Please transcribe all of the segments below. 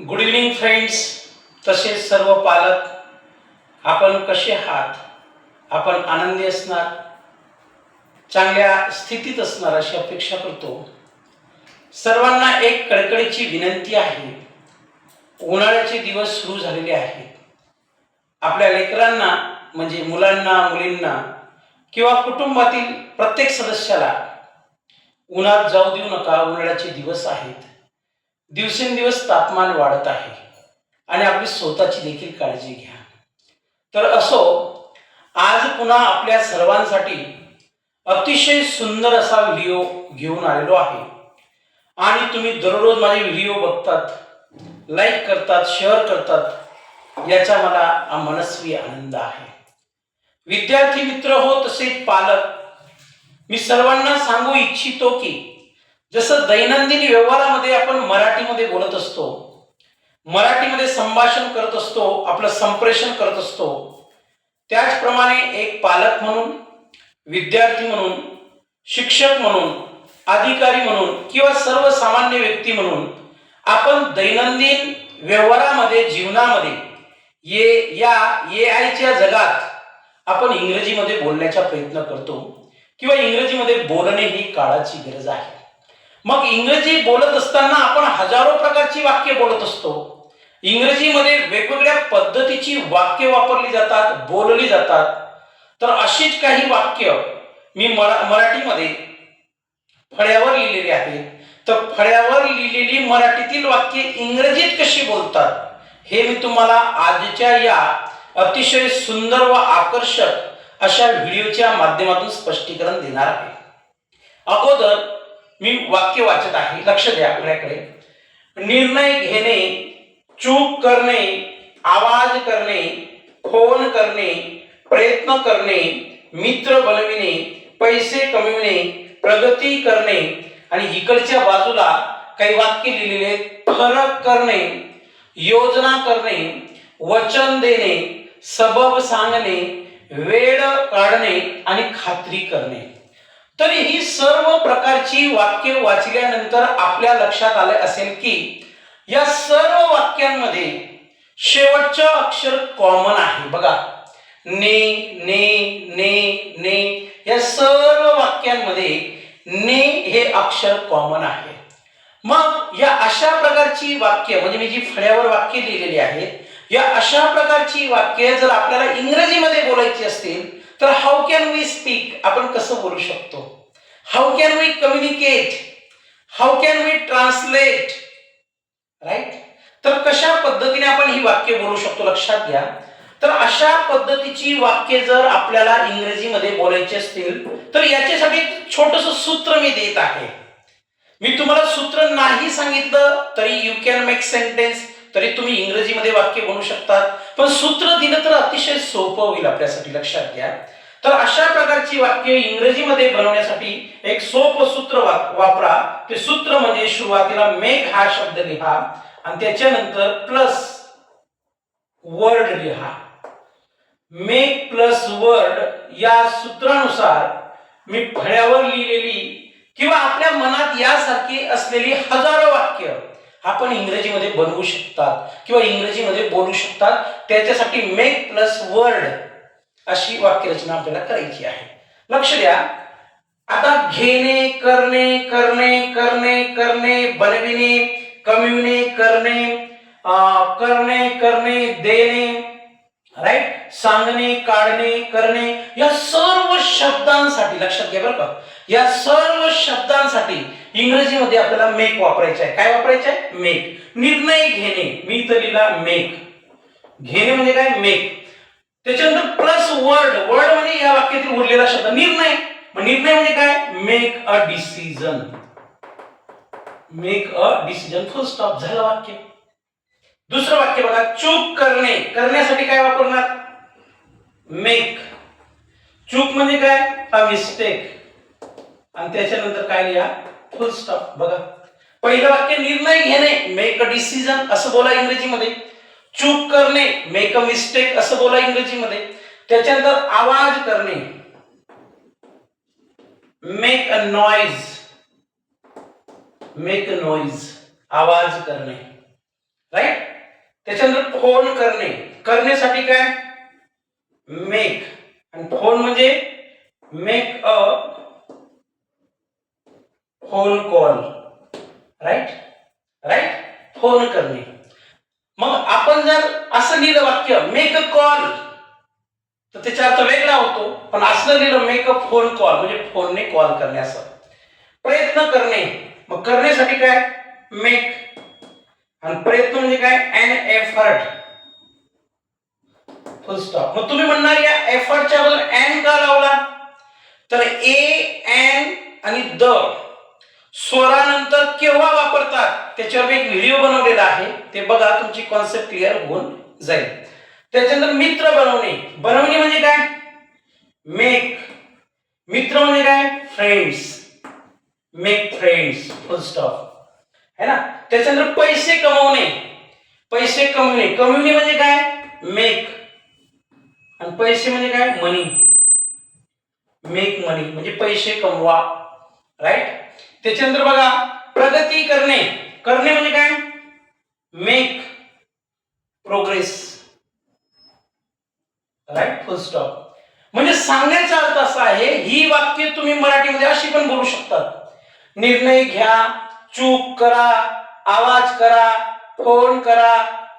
Good evening friends तसेच सर्व पालक आपण कसे आहात? आपण आनंदी असणार? चांगल्या स्थितीत असणार अशी अपेक्षा करतो. सर्वांना एक कडकडीची विनंती आहे. उन्हाळ्याचे दिवस सुरू झालेले आहेत. आपल्या लेकरांना म्हणजे मुलांना मुलींना किंवा कुटुंबातील प्रत्येक सदस्याला उन्हात जाऊ देऊ नका उन्हाळ्याचे दिवस आहेत. दिवसेंदिवस तापमान वाढत आहे आणि आपली स्वतःची देखील काळजी घ्या. तर असो आज पुन्हा आपल्या सर्वांसाठी अतिशय सुंदर असा व्हिडिओ घेऊन आलेलो आहे. आणि तुम्ही दररोज माझे व्हिडिओ बघतात लाईक करतात शेअर करतात याचा मला मनस्वी आनंद आहे. विद्यार्थी मित्र हो तसेच पालक मी सर्वांना सांगू इच्छितो की जसं दैनंदिन व्यवहारामध्ये आपण मराठीमध्ये बोलत असतो मराठीमध्ये संभाषण करत असतो आपलं संप्रेषण करत असतो त्याचप्रमाणे एक पालक म्हणून विद्यार्थी म्हणून शिक्षक म्हणून अधिकारी म्हणून किंवा सर्वसामान्य व्यक्ती म्हणून आपण दैनंदिन व्यवहारामध्ये जीवनामध्ये ये या ए आयच्या जगात आपण इंग्रजीमध्ये बोलण्याचा प्रयत्न करतो किंवा इंग्रजीमध्ये बोलणे ही काळाची गरज आहे. मग इंग्रजी बोलत असताना आपण हजारो प्रकारची वाक्य बोलत असतो. इंग्रजीमध्ये वेगवेगळ्या पद्धतीची वाक्य वापरली जातात बोलली जातात. तर अशीच काही वाक्य मी मरा मराठीमध्ये फळ्यावर लिहिलेली आहे तर फळ्यावर लिहिलेली मराठीतील वाक्य इंग्रजीत कशी बोलतात? हे मी तुम्हाला आजच्या या अतिशय सुंदर व आकर्षक अशा व्हिडिओच्या माध्यमातून स्पष्टीकरण देणार आहे. अगोदर मी वाक्य वाचत आहे लक्ष द्या आपल्याकडे. निर्णय घेणे चूक करणे आवाज करणे फोन करणे प्रयत्न करणे मित्र बनविणे पैसे कमविणे प्रगती करणे आणि इकडच्या बाजूला काही वाक्य लिहिलेले फरक करणे योजना करणे वचन देणे सबब सांगणे वेळ काढणे आणि खात्री करणे. तर ही सर्व प्रकारची वाक्य वाचल्यानंतर आपल्या लक्षात आले असेल की या सर्व वाक्यांमध्ये शेवटचं अक्षर कॉमन आहे. बघा. ने ने ने ने या सर्व वाक्यांमध्ये ने हे अक्षर कॉमन आहे. मग या अशा प्रकारची वाक्य म्हणजे मी जी फळ्यावर वाक्य लिहिलेली आहेत या अशा प्रकारची वाक्य जर आपल्याला इंग्रजीमध्ये बोलायची असतील तर हाऊ कॅन वी स्पीक आपण कसं बोलू शकतो? How can we communicate how can we translate right तर कशा पद्धतीने आपण ही वाक्य बोलू शकतो? लक्षात घ्या. तर अशा पद्धतीची वाक्य जर आपल्याला इंग्रजीमध्ये बोलायची असतील तर याच्यासाठी एक छोटस सूत्र मी देत आहे. मी तुम्हाला सूत्र नाही सांगितलं तरी यू कॅन मेक सेंटेन्स तरी तुम्ही इंग्रजीमध्ये वाक्य बनवू शकतात. पण सूत्र दिलं तर अतिशय सोपं होईल आपल्यासाठी लक्षात घ्या. तर अशा प्रकारची वाक्य इंग्रजीमध्ये बनवण्यासाठी एक सोप सूत्र वापरा. ते सूत्र म्हणजे सुरुवातीला मेक हा शब्द लिहा आणि त्याच्यानंतर प्लस वर्ड लिहा. मेक प्लस वर्ड या सूत्रानुसार मी फळ्यावर लिहिलेली किंवा आपल्या मनात यासारखी असलेली हजारो वाक्य आपण इंग्रजीमध्ये बनवू शकतात किंवा इंग्रजीमध्ये बोलू शकतात. त्याच्यासाठी मेक प्लस वर्ड अशी वाक्यरचना आपल्याला करायची आहे. लक्ष द्या. आता घेणे करणे करणे करणे करणे बनविणे कमविणे करणे अं, करणे करणे देणे राईट सांगणे काढणे करणे या सर्व शब्दांसाठी लक्षात घ्या बरं का. या सर्व शब्दांसाठी इंग्रजीमध्ये आपल्याला मेक वापरायचं आहे काय वापरायचं आहे मेक निर्णय घेणे. मी तर लिहिला मेक घेणे म्हणजे काय? मेक त्याच्यानंतर प्लस वर्ड वर्ड म्हणजे या वाक्यातील उरलेला शब्द. निर्णय. निर्णय म्हणजे काय? Make a decision make a decision full stop झालं वाक्य. दुसरं वाक्य बघा. चूक करणे. करण्यासाठी काय वापरणार? मेक चूक म्हणजे काय? अ मिस्टेक आणि त्याच्यानंतर काय लिहा? फुल स्टॉप बघा. पहिलं वाक्य निर्णय घेणे मेक अ डिसिजन असं बोला इंग्रजीमध्ये. चूक करणे मेक अ मिस्टेक असं बोला इंग्रजीमध्ये. त्याच्यानंतर आवाज करणे. Make a noise make a noise आवाज करणे. राईट त्याच्यानंतर फोन करणे. करण्यासाठी काय? मेक आणि फोन म्हणजे make a phone call right right phone करणे. मग आपण जर असं लिहिलं वाक्य मेक अ कॉल तर त्याचा अर्थ वेगळा होतो. पण असं लिहिलं मेक अ फोन कॉल म्हणजे फोनने कॉल करणे असं. प्रयत्न करणे. मग करण्यासाठी काय? मेक आणि प्रयत्न म्हणजे काय? अन एफर्ट फुल स्टॉप मग तुम्ही म्हणणार या एफर्टच्या बरोबर एन का लावला? तर ए एन आणि द स्वरानंतर केव्हा वापरतात? त्याच्यावर मी एक व्हिडिओ बनवलेला आहे. ते बघा तुमची कॉन्सेप्ट क्लिअर होऊन जाईल. त्याच्यानंतर मित्र बनवणे. बनवणे म्हणजे काय? मेक मित्र म्हणजे काय? Friends make friends full stop है ना? त्याच्यानंतर पैसे कमवणे. पैसे कमवणे. कमवणे म्हणजे काय? मेक आणि पैसे म्हणजे काय? मनी मेक मनी म्हणजे पैसे कमवा. राईट त्याच्यानंतर बघा प्रगती करणे. करणे म्हणजे काय? Make progress right full stop म्हणजे सांगण्याचा अर्थ असा आहे ही वाक्य तुम्ही मराठीमध्ये अशी पण बोलू शकतात. निर्णय घ्या चूक करा आवाज करा फोन करा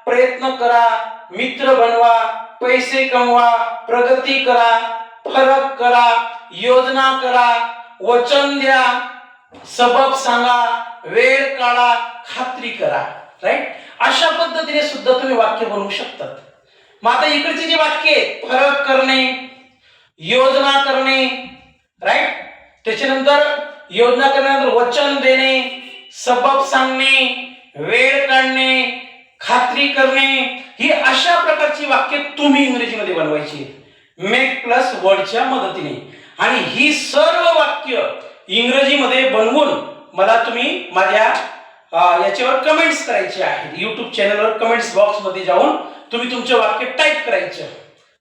प्रयत्न करा मित्र बनवा पैसे कमवा प्रगती करा फरक करा योजना करा वचन द्या सबब सांगा वेळ काढा खात्री करा. राईट अशा पद्धतीने सुद्धा तुम्ही वाक्य बनवू शकतात. मग आता इकडचे जे वाक्य फरक करणे योजना करणे राईट त्याच्यानंतर योजना करण्यानंतर वचन देणे सबब सांगणे वेळ काढणे खात्री करणे ही अशा प्रकारची वाक्य तुम्ही इंग्रजीमध्ये बनवायची मेक प्लस वर्डच्या मदतीने. आणि ही सर्व वाक्य इंग्रजीमध्ये बनवून मला तुम्ही माझ्या याच्यावर कमेंट्स करायचे आहेत. युट्यूब चॅनलवर कमेंट्स बॉक्समध्ये जाऊन तुम्ही तुमचे वाक्य टाईप करायचं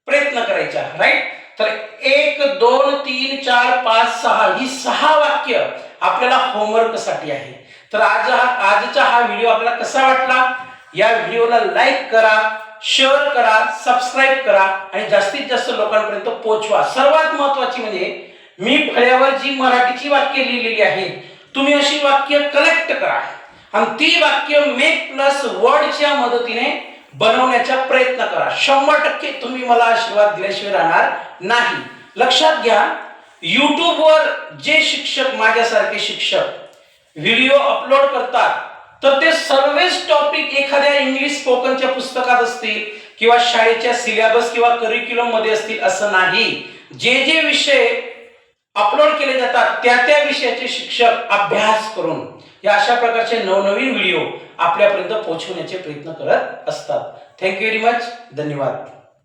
प्रयत्न करायचा राईट तर एक दोन तीन चार पाच सहा ही सहा वाक्य आपल्याला होमवर्कसाठी आहे. तर आज हा आजचा हा व्हिडिओ आपल्याला कसा वाटला? या व्हिडिओला लाईक करा शेअर करा सबस्क्राईब करा आणि जास्तीत जास्त लोकांपर्यंत पोहोचवा. सर्वात महत्वाची म्हणजे मी फळ्यावर जी मराठीची वाक्य लिहिलेली आहेत तुम्ही अशी वाक्य कलेक्ट करा. आणि ती वाक्य मेक प्लस वर्डच्या मदतीने बनवण्याचा प्रयत्न करा. शंभर टक्के तुम्ही मला आशीर्वाद दिल्याशिवाय राहणार नाही. लक्षात घ्या युट्यूबवर जे शिक्षक माझ्यासारखे शिक्षक व्हिडिओ अपलोड करतात तर ते सर्वच टॉपिक एखाद्या इंग्लिश स्पोकनच्या पुस्तकात असतील किंवा शाळेच्या सिलेबस किंवा करिक्युलममध्ये असतील असं नाही. जे जे विषय अपलोड केले जातात त्या त्या विषयाचे शिक्षक अभ्यास करून या अशा प्रकारचे नवनवीन व्हिडिओ आपल्यापर्यंत पोहोचवण्याचे प्रयत्न करत असतात. थँक्यू व्हेरी मच धन्यवाद.